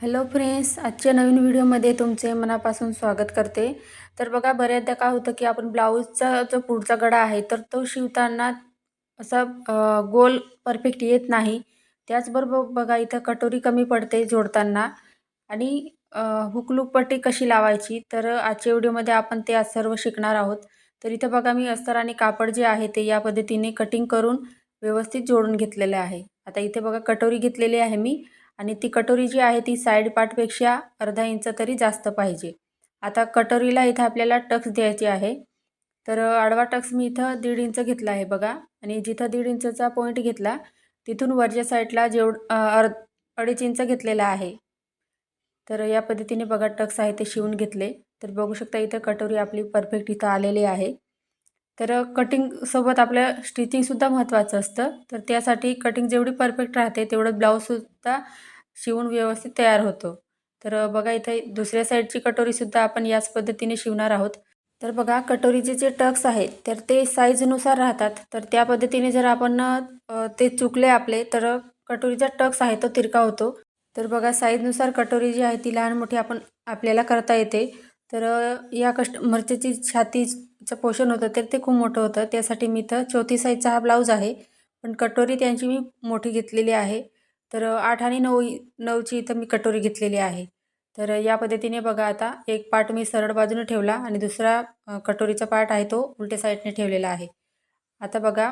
Hello friends आजच्या नवीन व्हिडिओमध्ये तुमचे मनापासून स्वागत करते. तर बघा बऱ्याचदा काय होतं की आपण ब्लाऊजचा जो पुढचा गडा आहे तर तो शिवताना असा गोल परफेक्ट येत नाही. त्याचबरोबर बघा इथं कटोरी कमी पडते जोडताना. आणि अ, पट्टी कशी लावायची तर आजच्या व्हिडिओमध्ये आपण ते आज सर्व शिकणार आहोत. तर इथं बघा मी अस्तर आणि कापड जे आहे ते या पद्धतीने कटिंग करून व्यवस्थित जोडून घेतलेलं आहे. आता इथे बघा कटोरी घेतलेली आहे मी. आणि ती कटोरी जी आहे ती साईड पार्टपेक्षा अर्धा इंच तरी जास्त पाहिजे. आता कटोरीला इथं आपल्याला टक्स द्यायचे आहे. तर आडवा टक्स मी इथं दीड इंच घेतला आहे बघा. आणि जिथं दीड इंचचा पॉईंट घेतला तिथून वरच्या साईडला जेवढ अर्ध अडीच इंच घेतलेला आहे. तर या पद्धतीने बघा टक्स आहे ते शिवून घेतले. तर बघू शकता इथं कटोरी आपली परफेक्ट इथं आलेली आहे. तर कटिंगसोबत आपल्या स्टिचिंगसुद्धा महत्त्वाचं असतं. तर त्यासाठी कटिंग जेवढी परफेक्ट राहते तेवढं ब्लाऊजसुद्धा शिवून व्यवस्थित तयार होतो. तर बघा इथे दुसऱ्या साईडची कटोरीसुद्धा आपण याच पद्धतीने शिवणार आहोत. तर बघा कटोरीचे जे टक्स आहेत तर ते साईजनुसार राहतात. तर त्या पद्धतीने जर आपण ते चुकले आपले तर कटोरीचा टक्स आहे तो तिरका होतो. तर बघा साईजनुसार कटोरी जी आहे ती लहान मोठी आपण आपल्याला करता येते. तर या कस्टमरची जी चं पोषण होतं तर ते खूप मोठं होतं. त्यासाठी मी इथं चौथी साईजचा हा ब्लाऊज आहे. पण कटोरी त्यांची मी मोठी घेतलेली आहे. तर आठ आणि नऊ नऊची इथं मी कटोरी घेतलेली आहे. तर या पद्धतीने बघा आता एक पार्ट मी सरळ बाजूने ठेवला आणि दुसरा कटोरीचा पार्ट आहे तो उलट्या साईडने ठेवलेला आहे. आता बघा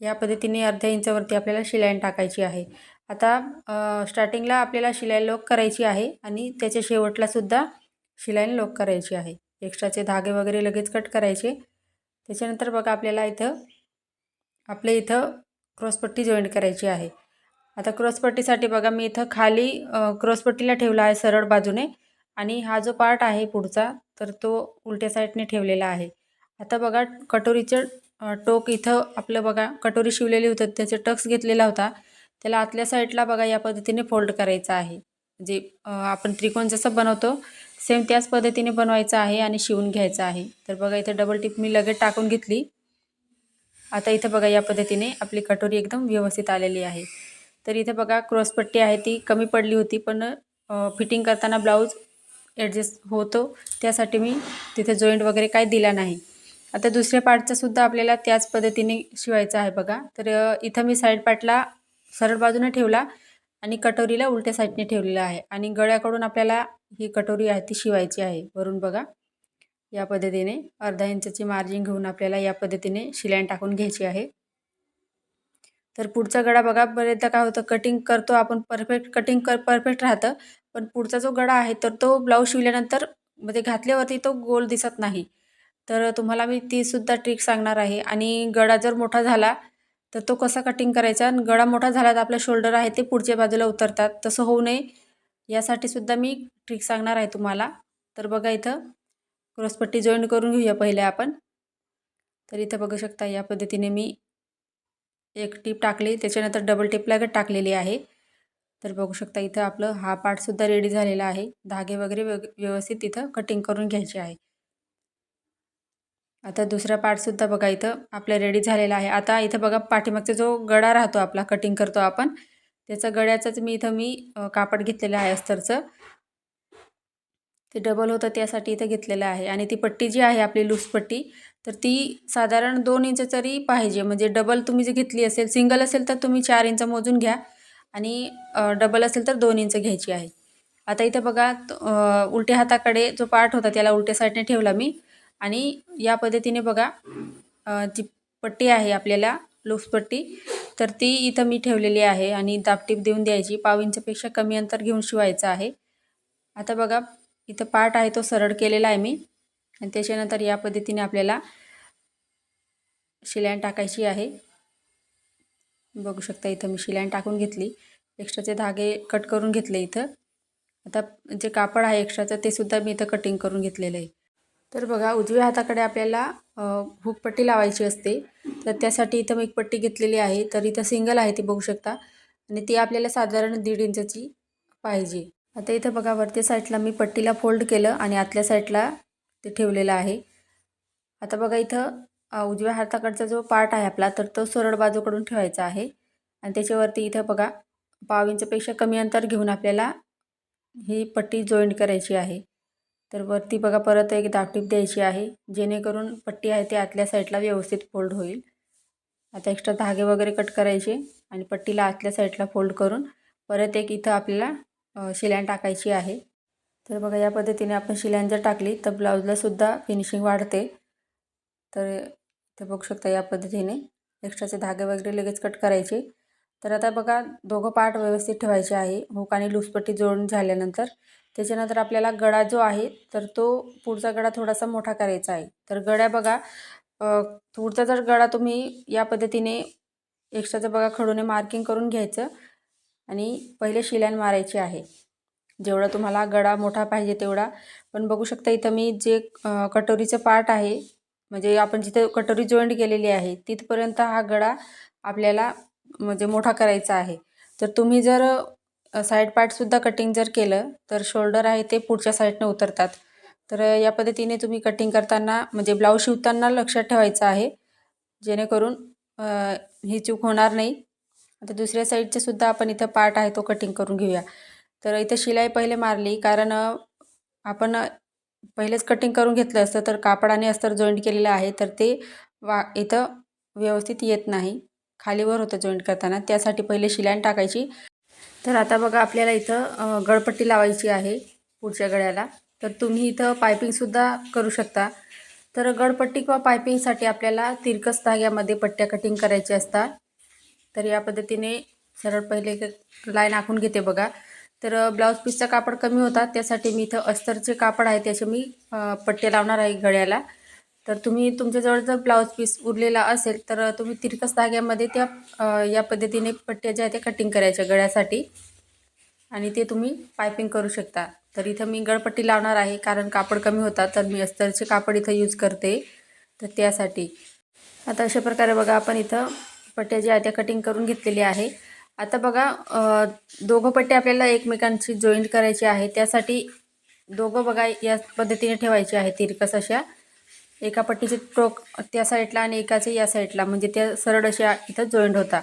या पद्धतीने अर्ध्या इंचावरती आपल्याला शिलाईन टाकायची आहे. आता स्टार्टिंगला आपल्याला शिलाई लॉक करायची आहे आणि त्याच्या शेवटलासुद्धा शिलाईन लॉक करायची आहे. एक्स्ट्राचे धागे वगैरे लगेच कट करायचे. त्याच्यानंतर बघा आपल्याला इथं आपल्या इथं क्रॉसपट्टी जॉईंट करायची आहे. आता क्रॉसपट्टीसाठी बघा मी इथं खाली क्रॉसपट्टीला ठेवला आहे सरळ बाजूने आणि हा जो पार्ट आहे पुढचा तर तो उलट्या साईडने ठेवलेला आहे. आता बघा कटोरीचं टोक इथं आपलं बघा कटोरी शिवलेली होतं त्याचे टक्स घेतलेला होता. त्याला आतल्या साईडला बघा या पद्धतीने फोल्ड करायचा आहे. जे आपण त्रिकोण जसं बनवतो सेम त्याच पद्धतीने बनवायचं आहे आणि शिवून घ्यायचं आहे. तर बघा इथं डबल टिप मी लगेच टाकून घेतली. आता इथं बघा या पद्धतीने आपली कटोरी एकदम व्यवस्थित आलेली आहे. तर इथं बघा क्रॉसपट्टी आहे ती कमी पडली होती पण फिटिंग करताना ब्लाऊज ॲडजस्ट होतो. त्यासाठी मी तिथे जॉईंट वगैरे काय दिला नाही. आता दुसऱ्या पार्टचासुद्धा आपल्याला त्याच पद्धतीने शिवायचं आहे बघा. तर इथं मी साईड पार्टला सरळ बाजूने ठेवला. आणि कटोरीला उलट्या साईडने ठेवलेला आहे. आणि गळ्याकडून आपल्याला ही कटोरी आहे ती शिवायची आहे. वरून बघा. या पद्धतीने अर्धा इंचाची मार्जिन घेऊन आपल्याला या पद्धतीने शिलाईन टाकून घ्यायची आहे. तर पुढचा गळा बघा बरेचदा काय होतं कटिंग करतो आपण परफेक्ट कटिंग कर परफेक्ट राहतं. पण पुढचा जो गळा आहे तर तो ब्लाऊज शिवल्यानंतर म्हणजे घातल्यावरती तो गोल दिसत नाही. तर तुम्हाला मी तीसुद्धा ट्रिक सांगणार आहे. आणि गळा जर मोठा झाला तर तो कसा कटिंग करायचा? आणि गळा मोठा झाला तर आपलं शोल्डर आहे ते पुढच्या बाजूला उतरतात. तसं होऊ नये. यासाठी सुद्धा मी ट्रिक सांगणार आहे तुम्हाला. तर बघा इथं क्रॉसपट्टी जॉईन करून घेऊया पहिले आपण. तर इथं बघू शकता या पद्धतीने मी एक टीप टाकली. त्याच्यानंतर डबल टीप लागत टाकलेली आहे. तर बघू शकता इथं आपलं हा पार्टसुद्धा रेडी झालेला आहे. धागे वगैरे व्यवस्थित इथं कटिंग करून घ्यायचे आहे. आता दुसरा पार्टसुद्धा बघा इथं आपल्या रेडी झालेला आहे. आता इथं बघा पाठीमागचा जो गडा राहतो आपला कटिंग करतो आपण त्याचा गड्याचंच मी इथं मी कापड घेतलेलं आहे अस्तरचं. ते डबल होतं त्यासाठी इथं घेतलेलं आहे. आणि ती पट्टी जी आहे आपली लूज पट्टी तर ती साधारण दोन इंच तरी पाहिजे. म्हणजे डबल तुम्ही जी घेतली असेल सिंगल असेल तर तुम्ही चार इंच मोजून घ्या. आणि डबल असेल तर दोन इंच घ्यायची आहे. आता इथं बघा उलट्या हाताकडे जो पार्ट होता त्याला उलट्या साईडने ठेवला मी. आणि या पद्धतीने बघा जी पट्टी आहे आपल्याला लूज तर ती इथं मी ठेवलेली आहे आणि दापटीप देऊन द्यायची. पाव इंचपेक्षा कमी अंतर घेऊन शिवायचं आहे. आता बघा इथं पार्ट आहे तो सरळ केलेला आहे मी. आणि त्याच्यानंतर या पद्धतीने आपल्याला शिलाईन टाकायची आहे. बघू शकता इथं मी शिलाईन टाकून घेतली. एक्स्ट्राचे धागे कट करून घेतले इथं. आता जे कापड आहे एक्स्ट्राचं ते सुद्धा मी इथं कटिंग करून घेतलेलं आहे. तर बघा उजव्या हाताकडे आपल्याला हुकपट्टी लावायची असते. तर त्यासाठी इथं मी एक पट्टी घेतलेली आहे. तर इथं सिंगल आहे ती बघू शकता. आणि ती आपल्याला साधारण दीड इंचची पाहिजे. आता इथं बघा वरती साईडला मी पट्टीला फोल्ड केलं आणि आतल्या साईडला ते ठेवलेलं आहे. आता बघा इथं उजव्या हाताकडचा जो पार्ट आहे आपला तर तो सरळ बाजूकडून ठेवायचा आहे. आणि त्याच्यावरती इथं बघा पाव इंचपेक्षा कमी अंतर घेऊन आपल्याला ही पट्टी जॉईंट करायची आहे. तर वरती बघा परत एक दाटीप द्यायची आहे. जेणेकरून पट्टी आहे ती आतल्या साईडला व्यवस्थित फोल्ड होईल. आता एक्स्ट्रा धागे वगैरे कट करायचे आणि पट्टीला आतल्या साईडला फोल्ड करून परत एक इथं आपल्याला शिलाईन टाकायची आहे. तर बघा या पद्धतीने आपण शिलाईन जर टाकली तर ब्लाऊजलासुद्धा फिनिशिंग वाढते. तर इथे बघू शकता या पद्धतीने एक्स्ट्राचे धागे वगैरे लगेच कट करायचे. तर आता बघा दोघं पार्ट व्यवस्थित ठेवायचे आहे. हुक आणि लूजपट्टी जोडून झाल्यानंतर त्याच्यानंतर आपल्याला गळा जो आहे तर तो पुढचा गळा थोडासा मोठा करायचा आहे. तर गळ्या बघा पुढचा जर गळा तुम्ही या पद्धतीने एक्स्ट्राचं बघा खडूने मार्किंग करून घ्यायचं आणि पहिले शिलाईन मारायची आहे. जेवढा तुम्हाला गळा मोठा पाहिजे तेवढा. पण बघू शकता इथं मी जे कटोरीचं पार्ट आहे म्हणजे आपण जिथे कटोरी जॉईंट केलेली आहे तिथपर्यंत हा गळा आपल्याला म्हणजे मोठा करायचा आहे. तर तुम्ही जर साईड पार्टसुद्धा कटिंग जर केलं तर शोल्डर आहे ते पुढच्या साईडनं उतरतात. तर या पद्धतीने तुम्ही कटिंग करताना म्हणजे ब्लाऊज शिवताना लक्षात ठेवायचं आहे. जेणेकरून ही चूक होणार नाही. आता दुसऱ्या साईडचे सुद्धा आपण इथं पार्ट आहे तो कटिंग करून घेऊया. तर इथं शिलाई पहिले मारली कारण आपण पहिलेच कटिंग करून घेतलं असतं तर कापडाने अस्तर जॉईंट केलेलं आहे तर ते वा इथं व्यवस्थित येत नाही. खालीवर होतं जॉईंट करताना त्यासाठी पहिले शिलाईन टाकायची. तर आता बघा आपल्याला इथं गळपट्टी लावायची आहे पुढच्या गळ्याला तर तुम्ही इथं पायपिंगसुद्धा करू शकता. तर गळपट्टी किंवा पायपिंगसाठी आपल्याला तिरकस धाग्यामध्ये पट्ट्या कटिंग करायच्या असतात. तर या पद्धतीने सरळ पहिले लाईन आखून घेते बघा. तर ब्लाऊज पीसचा कापड कमी होता. त्यासाठी मी इथं अस्तरचे कापड आहे त्याचे मी पट्टे लावणार आहे गळ्याला. तर तुम्ही तुमच्याजवळ जर ब्लाऊज पीस उरलेला असेल तर तुम्ही तिरकस धाग्यामध्ये त्या या पद्धतीने पट्ट्या ज्या आहेत त्या कटिंग करायच्या गळ्यासाठी. आणि ते तुम्ही पायपिंग करू शकता. तर इथं मी गळपट्टी लावणार आहे कारण कापड कमी होता तर मी अस्तरचे कापड इथं यूज करते. तर त्यासाठी. आता अशा प्रकारे बघा आपण इथं पट्ट्या ज्या आहेत त्या कटिंग करून घेतलेली आहे. आता बघा दोघं पट्टे आपल्याला एकमेकांची जॉईंट करायची आहे त्यासाठी दोघं बघा या पद्धतीने ठेवायचे आहे तिरकस अशा. एका पट्टीचे टोक त्या साईडला आणि एकाचे या साईडला. म्हणजे त्या सरळ अशा इथं जॉईंट होता.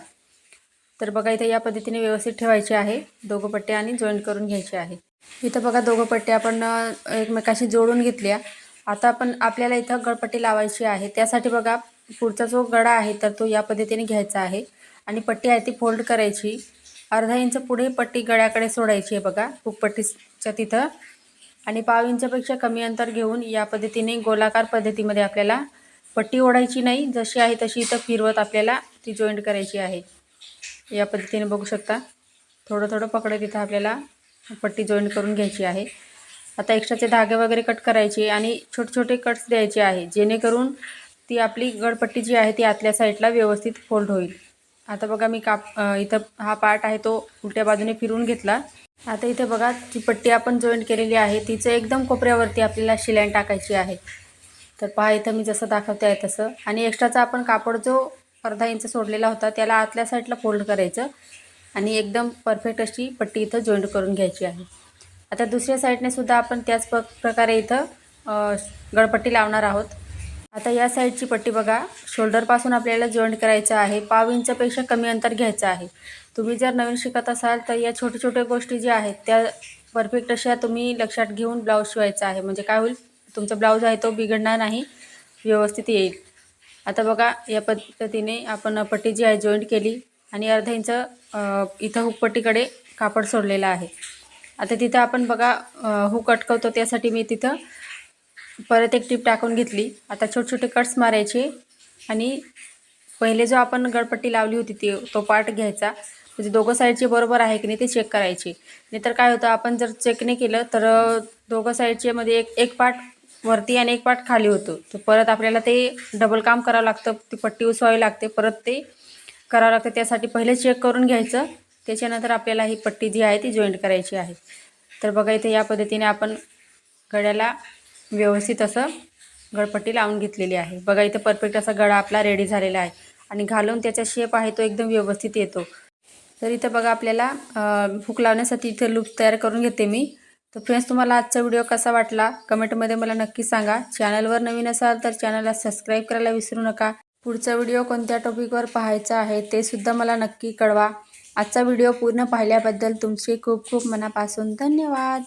तर बघा इथं या पद्धतीने व्यवस्थित ठेवायचे आहे. दोघं पट्टे आणि जॉईंट करून घ्यायचे आहे. इथं बघा दोघं पट्टे आपण एकमेकाशी जोडून घेतल्या. आता आपण आपल्याला इथं गळपट्टी लावायची आहे. त्यासाठी बघा पुढचा जो गळा आहे तर तो या पद्धतीने घ्यायचा आहे. आणि पट्टी आहे ती फोल्ड करायची. अर्धा इंच पुढे पट्टी गळ्याकडे सोडायची आहे बघा. हुकपट्टीच्या तिथं. आणि पाव इंचापेक्षा कमी अंतर घेऊन या पद्धतीने गोलाकार पद्धतीमध्ये आपल्याला पट्टी ओढायची नाही. जशी आहे तशी इथं फिरवत आपल्याला ती जॉईंट करायची आहे. या पद्धतीने बघू शकता. थोडं थोडं पकडत इथं आपल्याला पट्टी जॉईंट करून घ्यायची आहे. आता एक्स्ट्राचे धागे वगैरे कट करायचे आणि छोटे छोटे कट्स द्यायचे आहे. जेणेकरून ती आपली गडपट्टी जी आहे ती आतल्या साईडला व्यवस्थित फोल्ड होईल. आता बघा मी काप इथं हा पार्ट आहे तो उलट्या बाजूने फिरून घेतला. आता इथे बघा ती पट्टी आपण जॉईंट केलेली आहे तिचं एकदम कोपऱ्यावरती आपल्याला शिलाईन टाकायची आहे. तर पहा इथं मी जसं दाखवते आहे तसं. आणि एक्स्ट्राचा आपण कापड जो अर्धा इंच सोडलेला होता त्याला आतल्या साईडला फोल्ड करायचं. आणि एकदम परफेक्ट अशी पट्टी इथं जॉईंट करून घ्यायची आहे. आता दुसऱ्या साईडने सुद्धा आपण त्याच प प्रकारे इथं गळपट्टी लावणार आहोत. आता या साईडची पट्टी बघा. शोल्डरपासून आपल्याला जॉईंट करायचं आहे. पाव इंचपेक्षा कमी अंतर घ्यायचं आहे. तुम्ही जर नवीन शिकत असाल तर या छोट्या छोट्या गोष्टी ज्या आहेत त्या परफेक्ट अशा तुम्ही लक्षात घेऊन ब्लाऊज शिवायचा आहे. म्हणजे काय होईल? तुमचा ब्लाऊज आहे तो बिघडणार नाही. व्यवस्थित येईल. आता बघा या पद्धतीने आपण पट्टी जी आहे जॉईंट केली आणि अर्धा इंच इथं हुकपट्टीकडे कापड सोडलेलं आहे. आता तिथं आपण बघा हुक अटकवतो. त्यासाठी मी तिथं परत एक टीप टाकून घेतली. आता छोटे छोटे कट्स मारायचे आणि पहिले जो आपण गळपट्टी लावली होती ती तो पार्ट घ्यायचा. म्हणजे दोघं साईडचे बरोबर आहे की नाही ते चेक करायचे. नाहीतर काय होतं आपण जर चेक नाही केलं तर दोघं साईडचे मध्ये एक एक पार्ट वरती आणि एक पार्ट खाली होतो. तर परत आपल्याला ते डबल काम करावं लागतं. ती पट्टी उसवावी लागते. परत ते करावं लागतं. त्यासाठी पहिले चेक करून घ्यायचं. त्याच्यानंतर आपल्याला ही पट्टी जी आहे ती जॉईंट करायची आहे. तर बघा इथे या पद्धतीने आपण गळ्याला व्यवस्थित असं गळपट्टी लावून घेतलेली आहे. बघा इथं परफेक्ट असा गळा आपला रेडी झालेला आहे. आणि घालून त्याचा शेप आहे तो एकदम व्यवस्थित येतो. तर इथं बघा आपल्याला हुक लावण्यासाठी इथे लूप तयार करून घेते मी. तर फ्रेंड्स तुम्हाला आजचा व्हिडिओ कसा वाटला? कमेंटमध्ये मला नक्की सांगा. चॅनलवर नवीन असाल तर चॅनलला सबस्क्राईब करायला विसरू नका. पुढचा व्हिडिओ कोणत्या टॉपिकवर पाहायचा आहे ते सुद्धा मला नक्की कळवा. आजचा व्हिडिओ पूर्ण पाहिल्याबद्दल तुमचे खूप खूप मनापासून धन्यवाद.